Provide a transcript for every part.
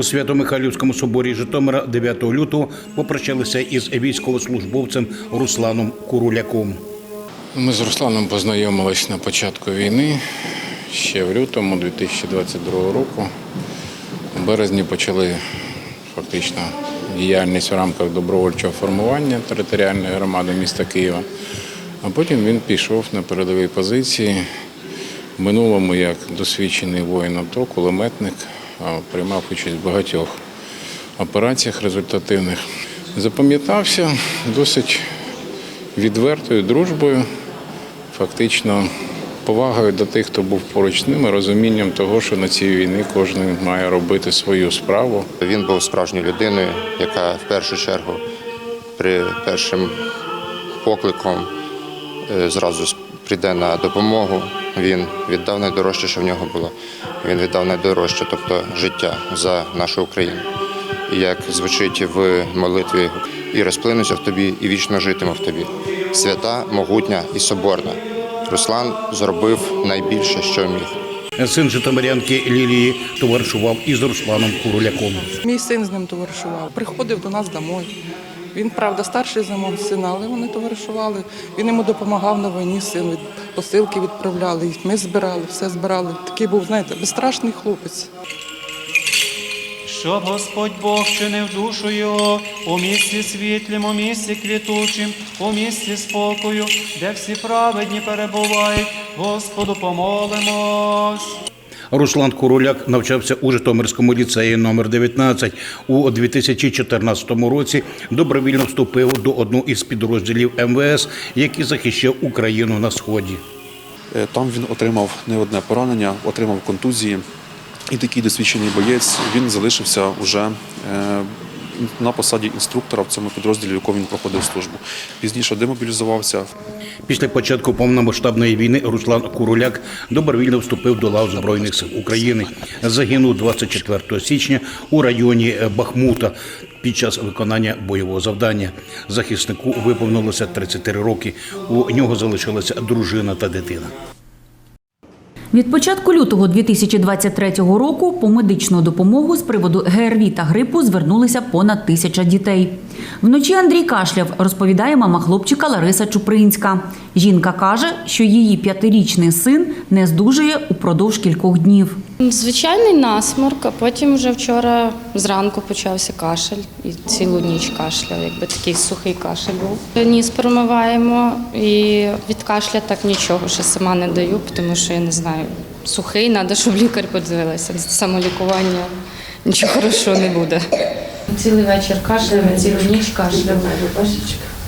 У Свято-Михайлівському соборі Житомира 9 лютого попрощалися із військовослужбовцем Русланом Куруляком. Ми з Русланом познайомились на початку війни ще в лютому 2022 року. У березні почали фактично діяльність в рамках добровольчого формування територіальної громади міста Києва. А потім він пішов на передові позиції. В минулому як досвідчений воїн АТО, кулеметник, приймав участь в багатьох операціях результативних. Запам'ятався досить відвертою дружбою, фактично повагою до тих, хто був поруч з ними, розумінням того, що на цій війні кожен має робити свою справу. Він був справжньою людиною, яка в першу чергу при першим покликом е, зразу прийде на допомогу. Він віддав найдорожче, що в нього було. Він віддав найдорожче, тобто життя за нашу Україну. І як звучить в молитві і розплинуся в тобі, і вічно житиму в тобі. Свята, могутня і соборна. Руслан зробив найбільше, що міг. Син Житомирянки Лілії товаришував із Русланом Куруляком. Мій син з ним товаришував. Приходив до нас домой. Він, правда, старший за мого сина, але вони товаришували. Він йому допомагав на війні, син від посилки відправляли. Ми збирали, все збирали. Такий був, знаєте, безстрашний хлопець. Щоб Господь Бог чинив душу його у місці світлім, у місці квітучим, у місці спокою, де всі праведні перебувають, Господу помолимось. Руслан Куруляк навчався у Житомирському ліцеї номер 19 У 2014 році добровільно вступив до одного із підрозділів МВС, який захищав Україну на сході. Е, Там він отримав не одне поранення, отримав контузії. І такий досвідчений боєць він залишився вже е, на посаді інструктора в цьому підрозділі, в якому він проходив службу. Пізніше демобілізувався. Після початку повномасштабної війни Руслан Куруляк добровільно вступив до лав Збройних сил України. Загинув 24 січня у районі Бахмута під час виконання бойового завдання. Захиснику виповнилося 33 роки. У нього залишилася дружина та дитина. Від початку лютого 2023 року по медичну допомогу з приводу ГРВІ та грипу звернулися понад тисяча дітей. Вночі Андрій кашляв, розповідає мама хлопчика Лариса Чупринська. Жінка каже, що її п'ятирічний син не здужує упродовж кількох днів. Звичайний насморк, а потім вже вчора зранку почався кашель і цілу ніч кашляв, якби такий сухий кашель був. Ніс промиваємо і від кашля так нічого ще сама не даю, тому що я не знаю, сухий, треба, щоб лікар подивилася. Самолікування нічого хорошого не буде. Цілий вечір кашляв, цілу ніч кашляв.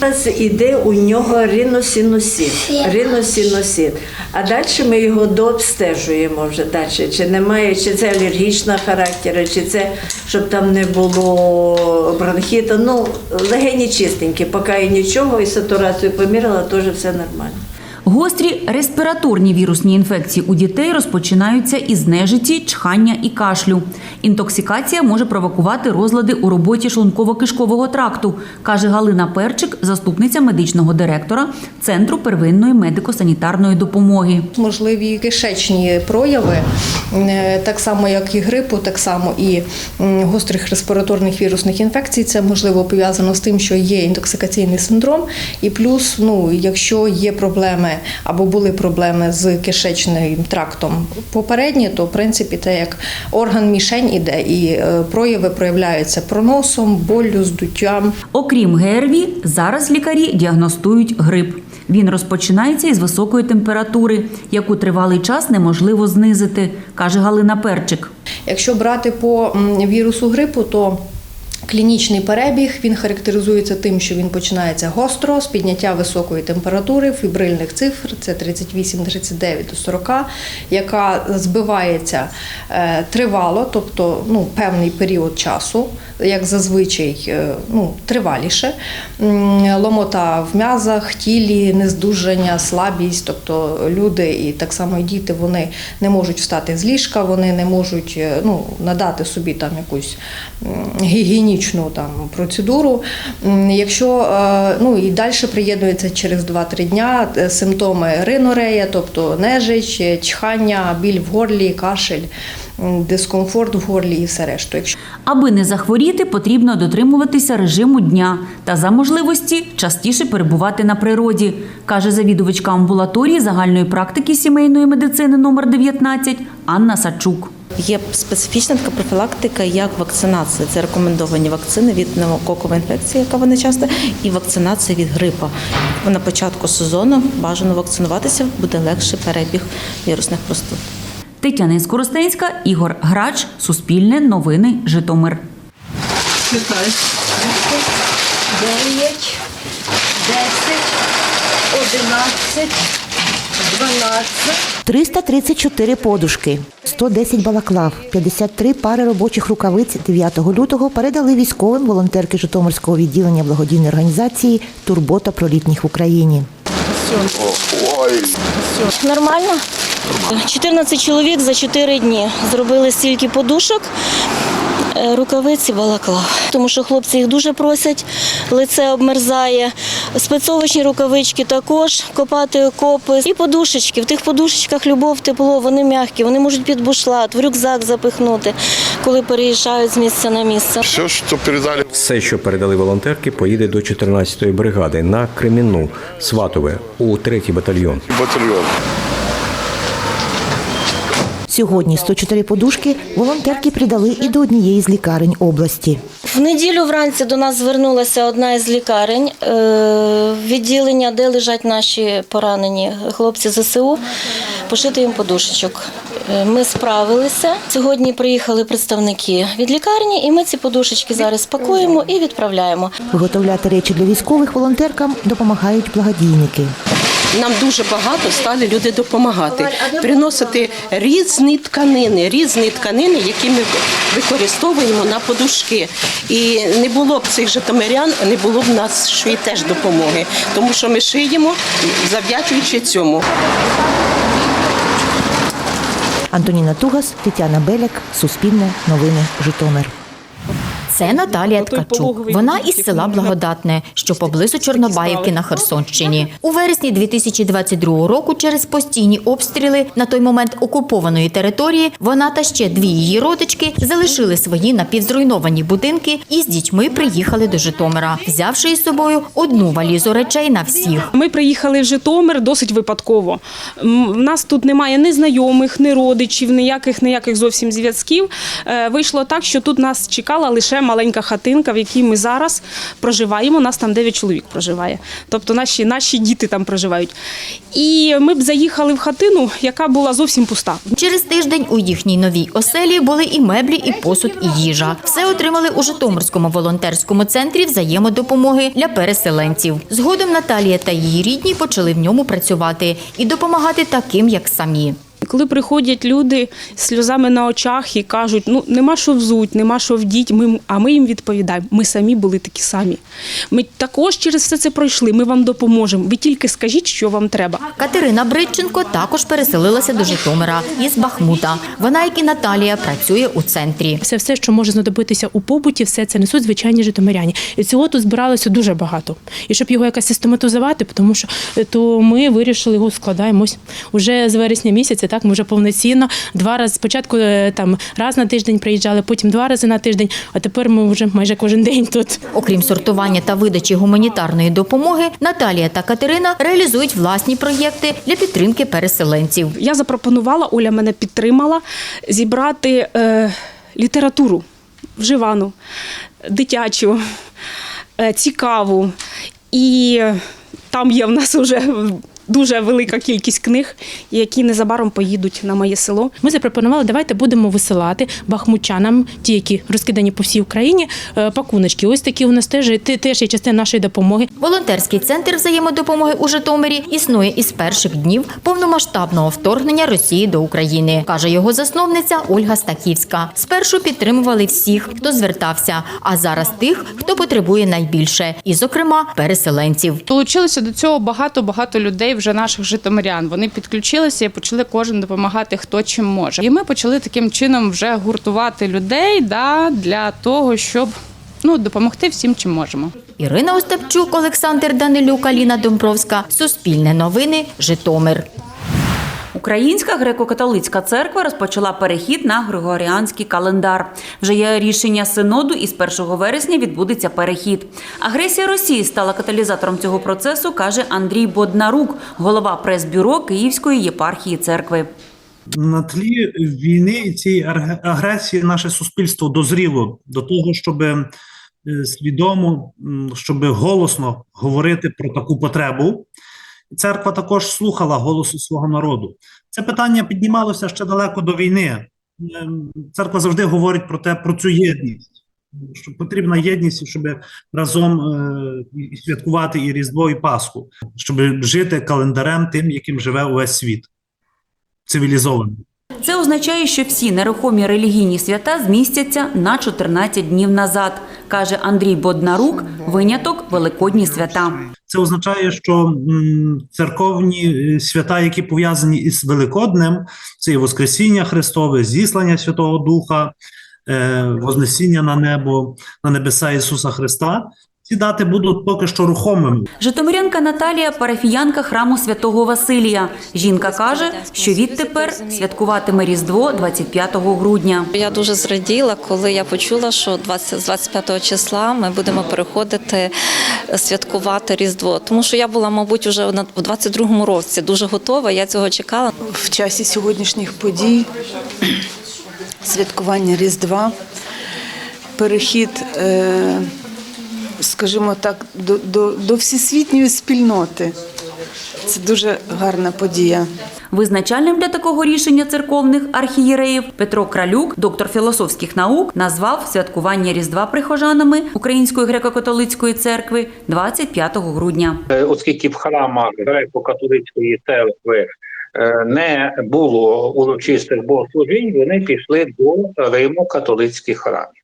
Зараз іде у нього риносинусит, риносинусит. А далі ми його дообстежуємо вже далі. Чи немає, чи це алергічного характеру, чи це щоб там не було бронхіту. Ну, легені чистенькі, поки і нічого, і сатурацію поміряла, теж все нормально. Гострі респіраторні вірусні інфекції у дітей розпочинаються із нежиті, чхання і кашлю. Інтоксикація може провокувати розлади у роботі шлунково-кишкового тракту, каже Галина Перчик, заступниця медичного директора Центру первинної медико-санітарної допомоги. можливі кишечні прояви, е, так само як і грипу, так само і гострих респіраторних вірусних інфекцій. Це можливо пов'язано з тим, що є інтоксикаційний синдром, і плюс, ну якщо є проблеми або були проблеми з кишечним трактом попередні, то в принципі те як орган мішень іде, і е, прояви проявляються проносом, болю, здуттям. Окрім ГРВІ, зараз лікарі діагностують грип. Він розпочинається із високої температури, яку тривалий час неможливо знизити, каже Галина Перчик. Якщо брати по вірусу грипу, то Клінічний перебіг він характеризується тим, що він починається гостро з підняття високої температури, фібрильних цифр, це 38-39 до 40, яка збивається е, тривало, тобто ну, певний період часу, як зазвичай е, ну, триваліше. Ломота в м'язах, тілі, нездужання, слабість, тобто люди і так само і діти вони не можуть встати з ліжка, вони не можуть е, ну, надати собі там якусь гігієнічну там процедуру. Якщо е, ну і далі приєднується через 2-3 дня симптоми ринорея, тобто нежич, чхання, біль в горлі, кашель, дискомфорт в горлі і все решту. Аби не захворіти, потрібно дотримуватися режиму дня та за можливості частіше перебувати на природі, каже завідувачка амбулаторії загальної практики сімейної медицини номер 19 Анна Сачук. Є специфічна така профілактика, як вакцинація. Це рекомендовані вакцини від пневмококової інфекції, яка вона часто, і вакцинація від грипа. На початку сезону бажано вакцинуватися, буде легший перебіг вірусних простуд. Тетяна Скоростенська, Ігор Грач, Суспільне, Новини, Житомир. 9, 10, 11, 12. 334 подушки, 110 балаклав, 53 пари робочих рукавиць 9 лютого передали військовим волонтерки Житомирського відділення благодійної організації Турбота про літніх в Україні. Нормально? 14 чоловік за 4 дні. Зробили стільки подушок, рукавиці балаклав. Тому що хлопці їх дуже просять, лице обмерзає. Спецовочні рукавички також, копати окопи. І подушечки. В тих подушечках любов, тепло, вони м'які, вони можуть під бушлат, в рюкзак запихнути, коли переїжджають з місця на місце. Все, що передали Все, що передали волонтерки, поїде до 14-ї бригади на Кремінну, Сватове, у 3-й батальйон. батальйон. Сьогодні 104 подушки волонтерки придали і до однієї з лікарень області. В неділю вранці до нас звернулася одна із лікарень е, відділення, де лежать наші поранені хлопці ЗСУ, пошити їм подушечок. Е, Ми справилися. Сьогодні приїхали представники від лікарні, і ми ці подушечки зараз пакуємо і відправляємо. Виготовляти речі для військових волонтеркам допомагають благодійники. Нам дуже багато стали люди допомагати, приносити різні тканини, різні тканини, які ми використовуємо на подушки. І не було б цих житомирян, не було б нашої теж допомоги, тому що ми шиємо, завдячуючи цьому. Антоніна Тугас, Тетяна Беляк, Суспільне, Новини, Житомир. Це Наталія Ткачук. Вона із села Благодатне, що поблизу Чорнобаївки на Херсонщині. У вересні 2022 року через постійні обстріли на той момент окупованої території вона та ще дві її родички залишили свої напівзруйновані будинки і з дітьми приїхали до Житомира, взявши із собою одну валізу речей на всіх. Ми приїхали в Житомир досить випадково. В нас тут немає ні знайомих, ні родичів, ніяких ніяких зовсім зв'язків. Е, Вийшло так, що тут нас чекала лише маленька хатинка, в якій ми зараз проживаємо. Нас там 9 чоловік проживає. Тобто наші, наші діти там проживають. І ми б заїхали в хатину, яка була зовсім пуста. Через тиждень у їхній новій оселі були і меблі, і посуд, і їжа. Все отримали у Житомирському волонтерському центрі взаємодопомоги для переселенців. Згодом Наталія та її рідні почали в ньому працювати і допомагати таким, як самі. Коли приходять люди з сльозами на очах і кажуть, ну нема що взуть, нема що вдіть, ми, а ми їм відповідаємо, ми самі були такі самі. Ми також через все це пройшли, ми вам допоможемо. Ви тільки скажіть, що вам треба. Катерина Бритченко також переселилася до Житомира із Бахмута. Вона, як і Наталія, працює у центрі. Все, все, що може знадобитися у побуті, все це несуть звичайні житомиряні. І цього тут збиралося дуже багато. І щоб його якось систематизувати, тому що е, то ми вирішили його складаємо ось уже з вересня місяця. Так ми вже повноцінно два рази спочатку е, там раз на тиждень приїжджали, потім два рази на тиждень. А тепер ми вже майже кожен день тут. Окрім сортування та видачі гуманітарної допомоги, Наталія та Катерина реалізують власні проєкти для підтримки переселенців. Я запропонувала, Оля мене підтримала зібрати е, літературу вживану, дитячу, е, цікаву. І там є в нас вже дуже велика кількість книг, які незабаром поїдуть на моє село. Ми запропонували, давайте будемо висилати бахмучанам, ті, які розкидані по всій Україні, е, пакуночки. Ось такі у нас теж, те- теж є частина нашої допомоги. Волонтерський центр взаємодопомоги у Житомирі існує із перших днів повномасштабного вторгнення Росії до України, каже його засновниця Ольга Стахівська. Спершу підтримували всіх, хто звертався, а зараз тих, хто потребує найбільше, і, зокрема, переселенців. Долучилося до цього багато-багато людей, вже наших житомирян. Вони підключилися і почали кожен допомагати, хто чим може. І ми почали таким чином вже гуртувати людей да, для того, щоб ну, допомогти всім, чим можемо. Ірина Остапчук, Олександр Данилюк, Аліна Домбровська. Суспільне новини. Житомир. Українська греко-католицька церква розпочала перехід на григоріанський календар. Вже є рішення синоду, і з 1 вересня відбудеться перехід. Агресія Росії стала каталізатором цього процесу, каже Андрій Боднарук, голова прес-бюро Київської єпархії церкви. На тлі війни і цієї агресії наше суспільство дозріло до того, щоб свідомо, м, щоб голосно говорити про таку потребу. Церква також слухала голосу свого народу. Це питання піднімалося ще далеко до війни. Ем, Церква завжди говорить про те, про цю єдність. Що потрібна єдність, щоб разом е, святкувати і Різдво, і Пасху, щоб жити календарем тим, яким живе увесь світ цивілізований. Це означає, що всі нерухомі релігійні свята змістяться на 14 днів назад, каже Андрій Боднарук. Виняток великодні свята. Це означає, що церковні е, свята, які пов'язані із Великоднем, це і Воскресіння Христове, зіслання Святого Духа, е, Вознесіння на небо, на небеса Ісуса Христа. Ці дати будуть поки що рухомими. Житомирянка Наталія парафіянка храму святого Василія. Жінка каже, що відтепер святкуватиме Різдво 25 грудня. Я дуже зраділа, коли я почула, що 20, з 25 числа ми будемо переходити е, святкувати Різдво. Тому що я була, мабуть, вже на- в 22-му році дуже готова. Я цього чекала. в часі сьогоднішніх подій, святкування Різдва, перехід, е, скажімо так, до, до, до всесвітньої спільноти. Це дуже гарна подія. Визначальним для такого рішення церковних архієреїв Петро Кралюк, доктор філософських наук, назвав святкування Різдва прихожанами Української греко-католицької церкви 25 грудня. Е, оскільки в храмах греко-католицької церкви е, не було урочистих богослужінь, вони пішли до Римо-католицьких храмів.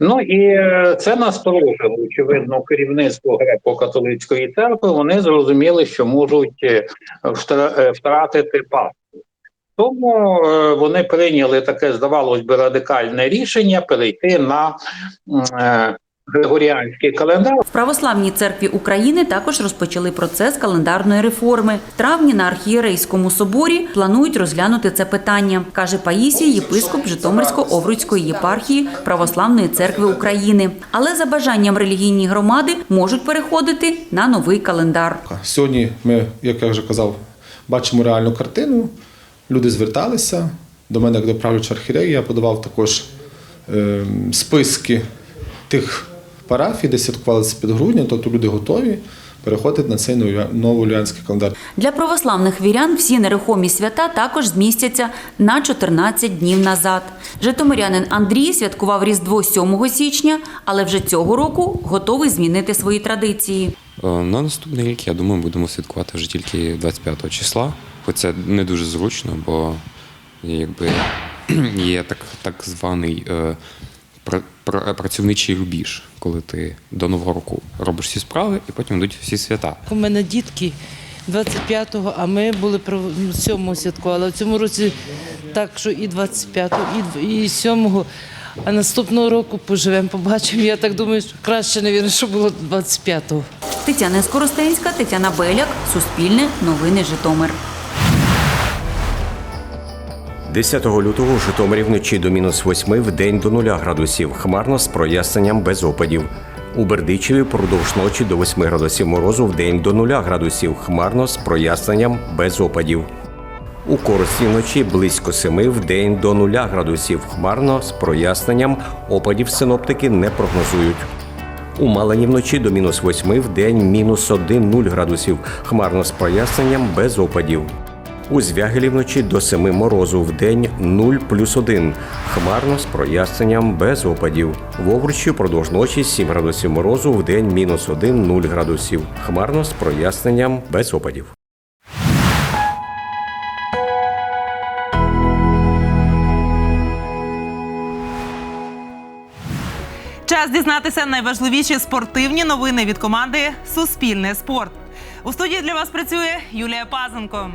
Ну і е, це насторожило, очевидно, керівництво греко-католицької церкви. Вони зрозуміли, що можуть е, е, втратити паству. Тому вони прийняли таке, здавалось би, радикальне рішення перейти на Григоріанський календар. В православній церкві України також розпочали процес календарної реформи. В травні на архієрейському соборі планують розглянути це питання, каже Паїсій, єпископ Житомирсько-Овруцької єпархії Православної церкви України. Але за бажанням релігійні громади можуть переходити на новий календар. Сьогодні ми, як я вже казав, бачимо реальну картину. Люди зверталися до мене, як до правлячого архірея. Я подавав також е, списки тих парафій, де святкували це під грудня, тобто люди готові переходити на цей ново- новолюанський календар. Для православних вірян всі нерухомі свята також змістяться на 14 днів назад. Житомирянин Андрій святкував Різдво 7 січня, але вже цього року готовий змінити свої традиції. Е, На наступний рік, я думаю, будемо святкувати вже тільки 25 числа. Хоч це не дуже зручно, бо якби є так, так званий е, працівничий рубіж, коли ти до Нового року робиш всі справи і потім йдуть всі свята. У мене дітки 25-го, а ми були про 7-го святкували. В цьому році так, що і 25-го, і, дв- 7-го. А наступного року поживемо, побачимо. Я так думаю, що краще, навірно, що було 25-го. Тетяна Скоростенська, Тетяна Беляк, Суспільне, Новини Житомир. 10 лютого в Житомирі вночі до мінус 8, в день до 0 градусів. Хмарно з проясненням без опадів. У Бердичеві продовж ночі до 8 градусів морозу, в день до 0 градусів. Хмарно з проясненням без опадів. У Корості вночі близько 7, в день до 0 градусів. Хмарно з проясненням опадів синоптики не прогнозують. У Малині вночі до мінус 8, в день мінус 1 0 градусів. Хмарно з проясненням без опадів. У Звягелі вночі до 7 морозу, в день 0 плюс 1. Хмарно з проясненням без опадів. В Овручі продовж ночі 7 градусів морозу, в день мінус 1 0 градусів. Хмарно з проясненням без опадів. Час дізнатися найважливіші спортивні новини від команди Суспільне спорт. У студії для вас працює Юлія Пазенко.